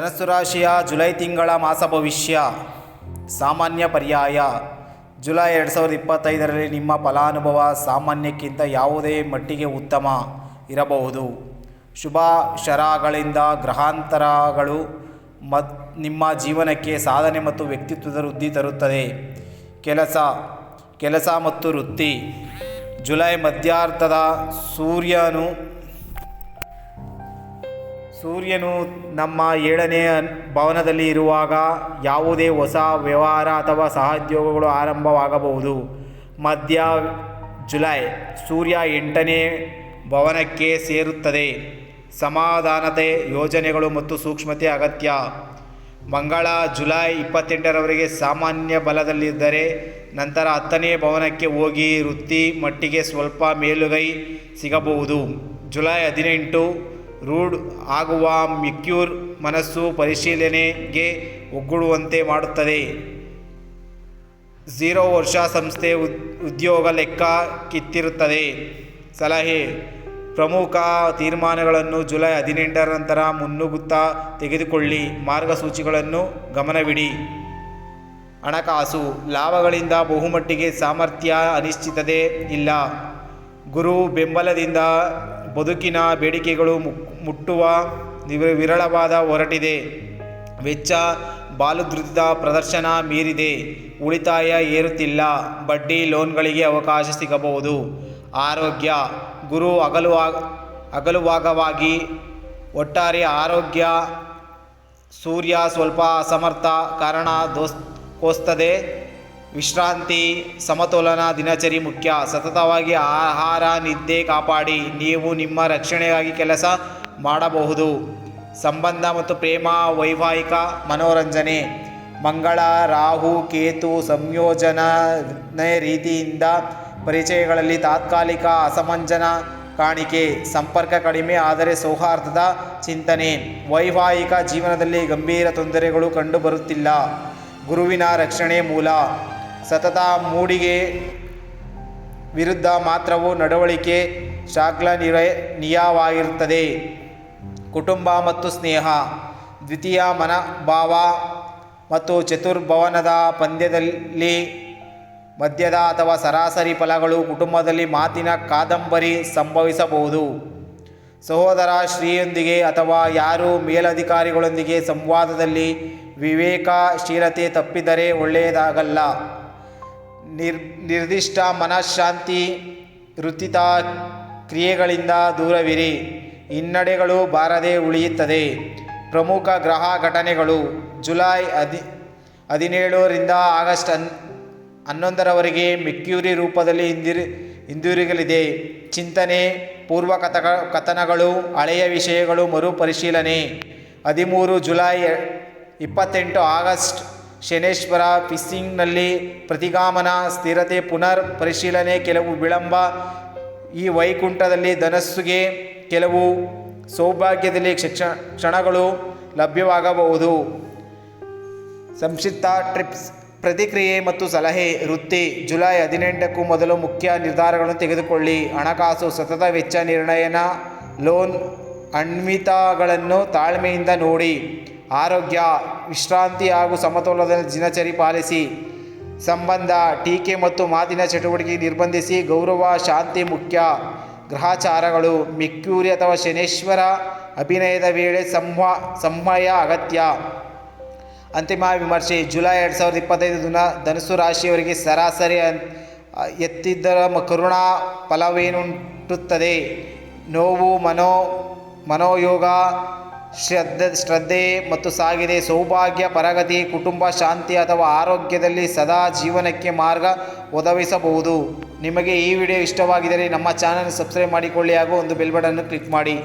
ಧನಸ್ಸು ರಾಶಿಯ ಜುಲೈ ತಿಂಗಳ ಮಾಸ ಭವಿಷ್ಯ. ಸಾಮಾನ್ಯ ಪರ್ಯಾಯ. ಜುಲೈ ಎರಡು ಸಾವಿರದ ಇಪ್ಪತ್ತೈದರಲ್ಲಿ ನಿಮ್ಮ ಫಲಾನುಭವ ಸಾಮಾನ್ಯಕ್ಕಿಂತ ಯಾವುದೇ ಮಟ್ಟಿಗೆ ಉತ್ತಮ ಇರಬಹುದು. ಶುಭ ಶರಗಳಿಂದ ಗ್ರಹಾಂತರಗಳು ಮತ್, ನಿಮ್ಮ ಜೀವನಕ್ಕೆ ಸಾಧನೆ ಮತ್ತು ವ್ಯಕ್ತಿತ್ವದ ವೃದ್ಧಿ ತರುತ್ತದೆ. ಕೆಲಸ ಕೆಲಸ ಮತ್ತು ವೃತ್ತಿ. ಜುಲೈ ಮಧ್ಯಾರ್ಥದ ಸೂರ್ಯನು ಸೂರ್ಯನು ನಮ್ಮ ಏಳನೇ ಭವನದಲ್ಲಿ ಇರುವಾಗ ಯಾವುದೇ ಹೊಸ ವ್ಯವಹಾರ ಅಥವಾ ಸಹೋದ್ಯೋಗಗಳು ಆರಂಭವಾಗಬಹುದು. ಮಧ್ಯ ಜುಲೈ ಸೂರ್ಯ ಎಂಟನೇ ಭವನಕ್ಕೆ ಸೇರುತ್ತದೆ. ಸಮಾಧಾನತೆ, ಯೋಜನೆಗಳು ಮತ್ತು ಸೂಕ್ಷ್ಮತೆ ಅಗತ್ಯ. ಮಂಗಳ ಜುಲೈ ಇಪ್ಪತ್ತೆಂಟರವರೆಗೆ ಸಾಮಾನ್ಯ ಬಲದಲ್ಲಿದ್ದರೆ ನಂತರ ಹತ್ತನೇ ಭವನಕ್ಕೆ ಹೋಗಿ ವೃತ್ತಿ ಮಟ್ಟಿಗೆ ಸ್ವಲ್ಪ ಮೇಲುಗೈ ಸಿಗಬಹುದು. ಜುಲೈ ಹದಿನೆಂಟು ರೂಢ್ ಆಗುವ ಮಿಕ್ಯೂರ್ ಮನಸ್ಸು ಪರಿಶೀಲನೆಗೆ ಒಗ್ಗೂಡುವಂತೆ ಮಾಡುತ್ತದೆ. ಝೀರೋ ವರ್ಷ ಸಂಸ್ಥೆ ಉದ್ಯೋಗ ಲೆಕ್ಕ ಕಿತ್ತಿರುತ್ತದೆ. ಸಲಹೆ, ಪ್ರಮುಖ ತೀರ್ಮಾನಗಳನ್ನು ಜುಲೈ ಹದಿನೆಂಟರ ನಂತರ ಮುನ್ನುಗ್ಗುತ್ತಾ ತೆಗೆದುಕೊಳ್ಳಿ. ಮಾರ್ಗಸೂಚಿಗಳನ್ನು ಗಮನವಿಡಿ. ಹಣಕಾಸು, ಲಾಭಗಳಿಂದ ಬಹುಮಟ್ಟಿಗೆ ಸಾಮರ್ಥ್ಯ ಅನಿಶ್ಚಿತತೆ ಇಲ್ಲ. ಗುರು ಬೆಂಬಲದಿಂದ ಬದುಕಿನ ಬೇಡಿಕೆಗಳು ಮುಟ್ಟುವ ವಿರಳವಾದ ಹೊರಟಿದೆ. ವೆಚ್ಚ ಬಾಲುದೃತದ ಪ್ರದರ್ಶನ ಮೀರಿದೆ. ಉಳಿತಾಯ ಏರುತ್ತಿಲ್ಲ. ಬಡ್ಡಿ ಲೋನ್ಗಳಿಗೆ ಅವಕಾಶ ಸಿಗಬಹುದು. ಆರೋಗ್ಯ, ಗುರು ಅಗಲು ಅಗಲುವಾಗವಾಗಿ ಒಟ್ಟಾರೆ ಆರೋಗ್ಯ, ಸೂರ್ಯ ಸ್ವಲ್ಪ ಅಸಮರ್ಥ ಕಾರಣ ದೋಸ್, ಕೋಸ್ತದೆ. ವಿಶ್ರಾಂತಿ, ಸಮತೋಲನ, ದಿನಚರಿ ಮುಖ್ಯ. ಸತತವಾಗಿ ಆಹಾರ, ನಿದ್ದೆ ಕಾಪಾಡಿ. ನೀವು ನಿಮ್ಮ ರಕ್ಷಣೆಗಾಗಿ ಕೆಲಸ ಮಾಡಬಹುದು. ಸಂಬಂಧ ಮತ್ತು ಪ್ರೇಮ, ವೈವಾಹಿಕ ಮನೋರಂಜನೆ. ಮಂಗಳ, ರಾಹು, ಕೇತು ಸಂಯೋಜನ ರೀತಿಯಿಂದ ಪರಿಚಯಗಳಲ್ಲಿ ತಾತ್ಕಾಲಿಕ ಅಸಮಂಜನ ಕಾಣಿಕೆ. ಸಂಪರ್ಕ ಕಡಿಮೆ, ಆದರೆ ಸೌಹಾರ್ದದ ಚಿಂತನೆ. ವೈವಾಹಿಕ ಜೀವನದಲ್ಲಿ ಗಂಭೀರ ತೊಂದರೆಗಳು ಕಂಡುಬರುತ್ತಿಲ್ಲ. ಗುರುವಿನ ರಕ್ಷಣೆ ಮೂಲ. ಸತತ ಮೂಡಿಗೆ ವಿರುದ್ಧ ಮಾತ್ರವು ನಡವಳಿಕೆ ಶ್ಲಾಘನೀಯವಾಗಿರುತ್ತದೆ ಕುಟುಂಬ ಮತ್ತು ಸ್ನೇಹ, ದ್ವಿತೀಯ ಮನಭಾವ ಮತ್ತು ಚತುರ್ಭವನದ ಪಂದ್ಯದಲ್ಲಿ ಮದ್ಯದ ಅಥವಾ ಸರಾಸರಿ ಫಲಗಳು ಕುಟುಂಬದಲ್ಲಿ ಮಾತಿನ ಕಾದಂಬರಿ ಸಂಭವಿಸಬಹುದು. ಸಹೋದರ ಶ್ರೀಯೊಂದಿಗೆ ಅಥವಾ ಯಾರು ಮೇಲಧಿಕಾರಿಗಳೊಂದಿಗೆ ಸಂವಾದದಲ್ಲಿ ವಿವೇಕಶೀಲತೆ ತಪ್ಪಿದರೆ ಒಳ್ಳೆಯದಾಗಲ್ಲ. ನಿರ್, ನಿರ್ದಿಷ್ಟ ಮನಃಶಾಂತಿ ವೃತ್ತಿತ ಕ್ರಿಯೆಗಳಿಂದ ದೂರವಿರಿ. ಹಿನ್ನಡೆಗಳು ಬಾರದೆ ಉಳಿಯುತ್ತದೆ. ಪ್ರಮುಖ ಗ್ರಹ ಘಟನೆಗಳು ಜುಲೈ ಹದಿ ಹದಿನೇಳರಿಂದ ಆಗಸ್ಟ್ ಹನ್, ಹನ್ನೊಂದರವರೆಗೆ ಮೆಕ್ಯೂರಿ ರೂಪದಲ್ಲಿ ಹಿಂದಿರು, ಹಿಂದಿರುಗಲಿದೆ. ಚಿಂತನೆ, ಪೂರ್ವ ಕಥಕ, ಕಥನಗಳು, ಹಳೆಯ ವಿಷಯಗಳು ಮರುಪರಿಶೀಲನೆ. ಹದಿಮೂರು ಜುಲೈ, ಇಪ್ಪತ್ತೆಂಟು ಆಗಸ್ಟ್ ಶನೇಶ್ವರ ಫಿಸ್ಸಿಂಗ್ನಲ್ಲಿ ಪ್ರತಿಗಾಮನ, ಸ್ಥಿರತೆ, ಪುನರ್ ಪರಿಶೀಲನೆ, ಕೆಲವು ವಿಳಂಬ, ಈ ವೈಕುಂಠದಲ್ಲಿ ಧನಸ್ಸುಗೆ ಕೆಲವು ಸೌಭಾಗ್ಯದಲ್ಲಿ ಕ್ಷ ಕ್ಷಣಗಳು ಲಭ್ಯವಾಗಬಹುದು. ಸಂಕ್ಷಿಪ್ತ ಟ್ರಿಪ್ಸ್, ಪ್ರತಿಕ್ರಿಯೆ ಮತ್ತು ಸಲಹೆ, ವೃತ್ತಿ, ಜುಲೈ ಹದಿನೆಂಟಕ್ಕೂ ಮೊದಲು ಮುಖ್ಯ ನಿರ್ಧಾರಗಳನ್ನು ತೆಗೆದುಕೊಳ್ಳಿ. ಹಣಕಾಸು, ಸತತ ವೆಚ್ಚ ನಿರ್ಣಯನ ಲೋನ್, ಅನ್ವಿತಗಳನ್ನು ತಾಳ್ಮೆಯಿಂದ ನೋಡಿ. ಆರೋಗ್ಯ ವಿಶ್ರಾಂತಿ ಹಾಗೂ ಸಮತೋಲನದ ದಿನಚರಿ ಪಾಲಿಸಿ. ಸಂಬಂಧ ಟೀಕೆ ಮತ್ತು ಮಾತಿನ ಚಟುವಟಿಕೆ ನಿರ್ಬಂಧಿಸಿ ಗೌರವ, ಶಾಂತಿ ಮುಖ್ಯ. ಗ್ರಹಾಚಾರಗಳು, ಮಿಕ್ಯೂರಿ ಅಥವಾ ಶನೇಶ್ವರ ಅಭಿನಯದ ವೇಳೆ ಸಂವ, ಸಂವಯ ಅಗತ್ಯ. ಅಂತಿಮ ವಿಮರ್ಶೆ, ಜುಲೈ ಎರಡು ಸಾವಿರದ ಇಪ್ಪತ್ತೈದು ದಿನ ಧನುಸು ರಾಶಿಯವರಿಗೆ ಸರಾಸರಿ ಎತ್ತಿದ್ದರ ಕರುಣಾ ಫಲವೇನುಂಟುತ್ತದೆ? ನೋವು, ಮನೋ, ಮನೋಯೋಗ ಶ್ರದ್ಧೆ ಶ್ರದ್ಧೆ ಮತ್ತು ಸಾಗಿದೆ. ಸೌಭಾಗ್ಯ, ಪರಗತಿ, ಕುಟುಂಬ, ಶಾಂತಿ ಅಥವಾ ಆರೋಗ್ಯದಲ್ಲಿ ಸದಾ ಜೀವನಕ್ಕೆ ಮಾರ್ಗ ಒದಗಿಸಬಹುದು. ನಿಮಗೆ ಈ ವಿಡಿಯೋ ಇಷ್ಟವಾಗಿದ್ದರೆ ನಮ್ಮ ಚಾನಲ್ ಸಬ್ಸ್ಕ್ರೈಬ್ ಮಾಡಿಕೊಳ್ಳಿ ಹಾಗೂ ಒಂದು ಬೆಲ್ ಬಟನ್ನು ಕ್ಲಿಕ್ ಮಾಡಿ.